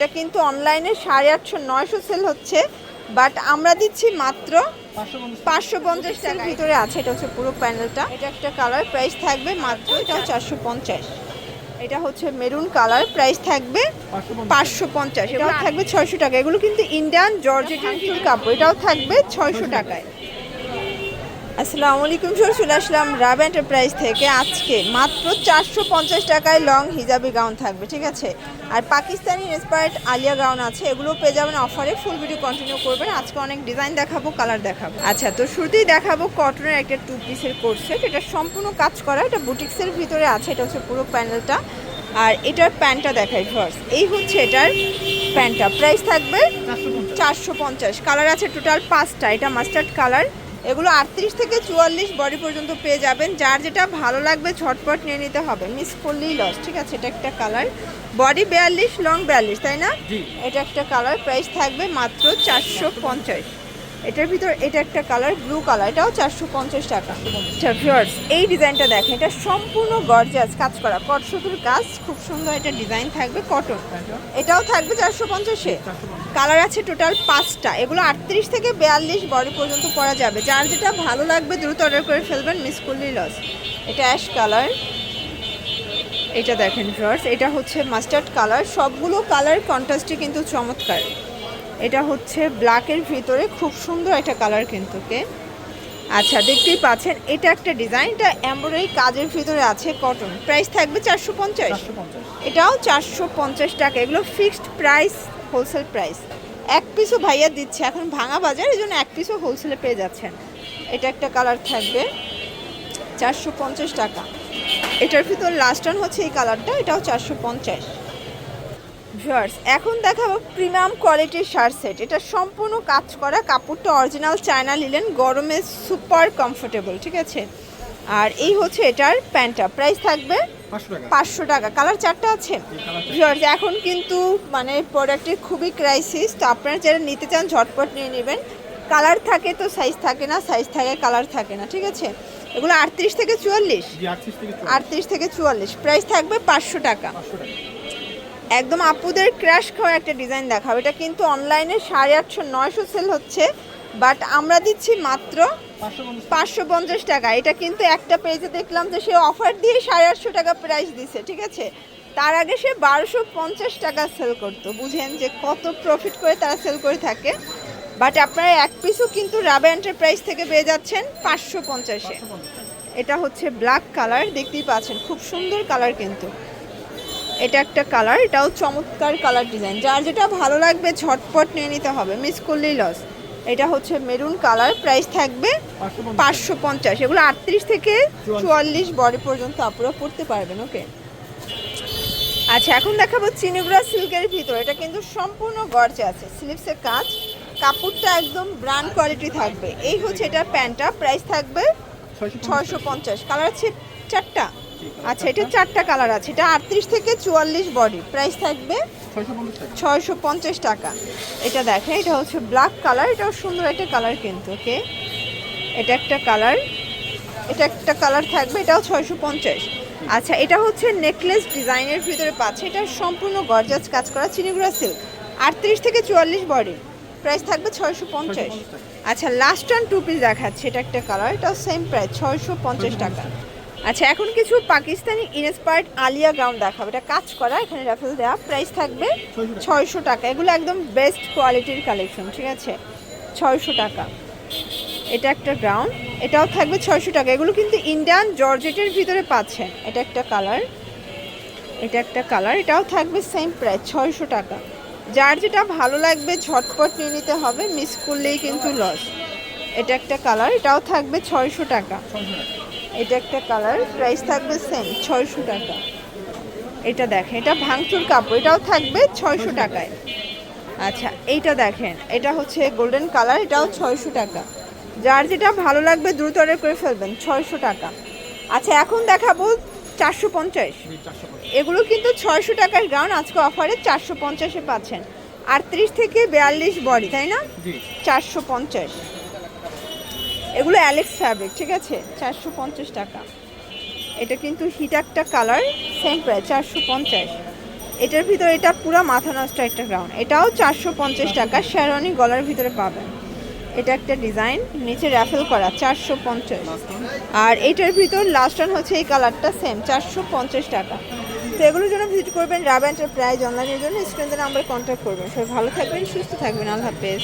এটা কিন্তু অনলাইনে সাড়ে আটশো নয়শো সেল হচ্ছে বাট আমরা দিচ্ছি মাত্র পাঁচশো পঞ্চাশ টাকার ভিতরে আছে এটা হচ্ছে পুরো প্যানেলটা। এটা একটা কালার প্রাইস থাকবে মাত্র এটা চারশো পঞ্চাশ। এটা হচ্ছে মেরুন কালার প্রাইস থাকবে পাঁচশো পঞ্চাশ এটাও থাকবে ছয়শো টাকা। এগুলো কিন্তু ইন্ডিয়ান জর্জেট হাঙ্কির কাপড় এটাও থাকবে ছয়শো টাকায়। আসসালামু আলাইকুম স্যার চলে আসলাম রাব এন্টারপ্রাইজ থেকে। আজকে মাত্র চারশো পঞ্চাশ টাকায় লং হিজাবি গাউন থাকবে ঠিক আছে? আর পাকিস্তানি ইন্সপায়ার্ড আলিয়া গাউন আছে এগুলো পেয়ে যাবেন অফারে ফুল ভিডিও কন্টিনিউ করবেন। আজকে অনেক ডিজাইন দেখাবো কালার দেখাবো। আচ্ছা তো শুরুতেই দেখাবো কটনের একটা টু পিসের কোর্স সেট এটা সম্পূর্ণ কাজ করা এটা বুটিক্সের ভিতরে আছে এটা হচ্ছে পুরো প্যানেলটা আর এটার প্যান্টটা দেখাই ফার্স্ট এই হচ্ছে এটার প্যান্টটা। প্রাইস থাকবে চারশো পঞ্চাশ। কালার আছে টোটাল পাঁচটা। এটা মাস্টার্ড কালার এগুলো আটত্রিশ থেকে চুয়াল্লিশ বডি পর্যন্ত পেয়ে যাবেন। যার যেটা ভালো লাগবে ছটপট নিয়ে নিতে হবে। মিস করলেই লস ঠিক আছে? এটা একটা কালার বডি বিয়াল্লিশ লং বিয়াল্লিশ তাই না? এটা একটা কালার প্রাইস থাকবে মাত্র চারশো পঞ্চাশ। এটার ভিতর এটা একটা কালার ব্লু কালার এটাও চারশো পঞ্চাশ টাকা। আচ্ছা ভিউয়ার্স এই ডিজাইনটা দেখেন এটা সম্পূর্ণ গর্জাস কাজ করা। কটসুতুর কাজ খুব সুন্দর এটা ডিজাইন থাকবে কটন এটাও থাকবে চারশো পঞ্চাশে কালার আছে টোটাল পাঁচটা এগুলো আটত্রিশ থেকে বিয়াল্লিশ বডি পর্যন্ত পরা যাবে। যার যেটা ভালো লাগবে দ্রুত অর্ডার করে ফেলবেন মিস করলেই লস এটা অ্যাশ কালার এটা দেখেন ভিউয়ার্স এটা হচ্ছে মাস্টার্ড কালার সবগুলো কালার কন্ট্রাস্টে কিন্তু চমৎকার। এটা হচ্ছে ব্ল্যাকের ভিতরে খুব সুন্দর একটা কালার কিন্তু কে আচ্ছা দেখতেই পাচ্ছেন এটা একটা ডিজাইন এটা এমব্রয়ডারি কাজের ভিতরে আছে কটন প্রাইস থাকবে চারশো পঞ্চাশ। এটাও চারশো পঞ্চাশ টাকা এগুলো ফিক্সড প্রাইস হোলসেল প্রাইস এক পিসও ভাইয়া দিচ্ছে এখন ভাঙা বাজার এই জন্য এক পিসও হোলসেলে পেয়ে যাচ্ছেন। এটা একটা কালার থাকবে চারশো পঞ্চাশ টাকা। এটার ভিতর লাস্ট হচ্ছে এই কালারটা এটাও চারশো পঞ্চাশ। ভিউয়ার্স এখন দেখাবো প্রিমিয়াম কোয়ালিটির শার্ট সেট। এটা সম্পূর্ণ কাজ করা কাপড়টা অরিজিনাল চায়না নিলেন গরমে সুপার কমফোর্টেবল ঠিক আছে? আর এই হচ্ছে এটার প্যান্টটা। প্রাইস থাকবে পাঁচশো টাকা। কালার চারটা আছে? ভিউয়ার্স এখন কিন্তু মানে প্রোডাক্টের খুবই ক্রাইসিস তো আপনারা যারা নিতে চান ঝটপট নিয়ে নেবেন। কালার থাকে তো সাইজ থাকে না সাইজ থাকে কালার থাকে না ঠিক আছে? এগুলো আটত্রিশ থেকে চুয়াল্লিশ? আটত্রিশ থেকে চুয়াল্লিশ। প্রাইস থাকবে পাঁচশো টাকা। একদম আপুদের ক্র্যাশ খাওয়া একটা ডিজাইন দেখাবো। এটা কিন্তু অনলাইনে সাড়ে আটশো নয়শো সেল হচ্ছে বাট আমরা দিচ্ছি মাত্র পাঁচশো পঞ্চাশ টাকা। এটা কিন্তু একটা পেজে দেখলাম যে সে অফার দিয়ে সাড়ে আটশো টাকা প্রাইস দিছে ঠিক আছে? তার আগে সে বারোশো পঞ্চাশ টাকা সেল করতো। বুঝেন যে কত প্রফিট করে তারা সেল করে থাকে। বাট আপনারা এক পিসও কিন্তু রাবে এন্টারপ্রাইজ থেকে পেয়ে যাচ্ছেন পাঁচশো পঞ্চাশে। এটা হচ্ছে ব্ল্যাক কালার দেখতেই পাচ্ছেন খুব সুন্দর কালার কিন্তু। এটা একটা কালার এটাও চমৎকার কালার ডিজাইন যার যেটা ভালো লাগবে ঝটপট নিয়ে নিতে হবে মিস করলেই লস এটা হচ্ছে মেরুন কালার প্রাইস থাকবে পাঁচশো পঞ্চাশ। এগুলো আটত্রিশ থেকে চুয়াল্লিশ। বডি পর্যন্ত আপনারা পড়তে পারবেন ওকে আচ্ছা এখন দেখাবো চিনিগুড়া সিল্কের ভিতর। এটা কিন্তু সম্পূর্ণ গর্জে আছে স্লিপসের কাজ। কাপড়টা একদম ব্র্যান্ড কোয়ালিটি থাকবে। এই হচ্ছে এটা প্যান্টটা প্রাইস থাকবে ছয়শো পঞ্চাশ। কালার আছে চারটা। আচ্ছা এটা চারটা কালার আছে। এটা আটত্রিশ থেকে চুয়াল্লিশ বডি প্রাইস থাকবে ছয়শো পঞ্চাশ টাকা। এটা দেখেন এটা হচ্ছে ব্ল্যাক কালার এটাও সুন্দর একটা কালার কিন্তু ওকে এটা একটা কালার এটা একটা কালার থাকবে এটাও ছয়শো পঞ্চাশ। আচ্ছা এটা হচ্ছে নেকলেস ডিজাইনের ভিতরে পাচ্ছে। এটা সম্পূর্ণ গর্জাস কাজ করা চিনিগুড়া সিল্ক আটত্রিশ থেকে চুয়াল্লিশ বডি প্রাইস থাকবে ছয়শো পঞ্চাশ। আচ্ছা লাস্ট টান টু পিস দেখাচ্ছে। এটা একটা কালার এটাও সেম প্রাইস ছয়শো পঞ্চাশ টাকা। আচ্ছা এখন কিছু পাকিস্তানি ইনস্পায়ার্ড আলিয়া গাউন দেখাবো। এটা কাজ করা এখানে রেফেল দেওয়া। প্রাইস থাকবে ছয়শো টাকা। এগুলো একদম বেস্ট কোয়ালিটির কালেকশন ঠিক আছে? ছয়শো টাকা। এটা একটা গ্রাউন এটাও থাকবে ছয়শো টাকা। এগুলো কিন্তু ইন্ডিয়ান জর্জেটের ভিতরে পাচ্ছেন এটা একটা কালার এটা একটা কালার এটাও থাকবে সেম প্রাইস ছয়শো টাকা। যার যেটা ভালো লাগবে ঝটপট নিয়ে নিতে হবে। মিস করলেই কিন্তু লস এটা একটা কালার এটাও থাকবে ছয়শো টাকা। এটা একটা কালার প্রাইস থাকবে সেম ছয়শো টাকা। এটা দেখেন এটা ভাঙচুর কাপড় এটাও থাকবে ছয়শো টাকায়। আচ্ছা এইটা দেখেন এটা হচ্ছে গোল্ডেন কালার এটাও ছয়শো টাকা। যার যেটা ভালো লাগবে দ্রুত অর্ডার করে ফেলবেন ছয়শো টাকা। আচ্ছা এখন দেখাবো চারশো পঞ্চাশ। এগুলো কিন্তু ছয়শো টাকার গ্রাউন্ড আজকে অফারে চারশো পঞ্চাশে পাচ্ছেন। আটত্রিশ থেকে বিয়াল্লিশ বডি তাই না? চারশো পঞ্চাশ। এগুলো অ্যালেক্স ফ্যাব্রিক ঠিক আছে? চারশো পঞ্চাশ টাকা। এটা কিন্তু হিট একটা কালার সেম প্রাইস চারশো পঞ্চাশ। এটার ভিতরে এটা পুরো মাথা নষ্ট একটা গ্রাউন্ড এটাও চারশো পঞ্চাশ টাকা শেরওয়ানি গলার ভিতরে পাবেন। এটা একটা ডিজাইন নিচে র্যাফেল করা, চারশো পঞ্চাশ। আর এটার ভিতর লাস্ট ওয়ান হচ্ছে এই কালারটা সেম চারশো পঞ্চাশ টাকা। তো এগুলোর জন্য ভিজিট করবেন রাব এন্টারপ্রাইজ অনলাইনের জন্য স্ক্রিনের নাম্বার কন্ট্যাক্ট করবেন। সবাই ভালো থাকবেন, সুস্থ থাকবেন, আল্লাহ হাফেজ।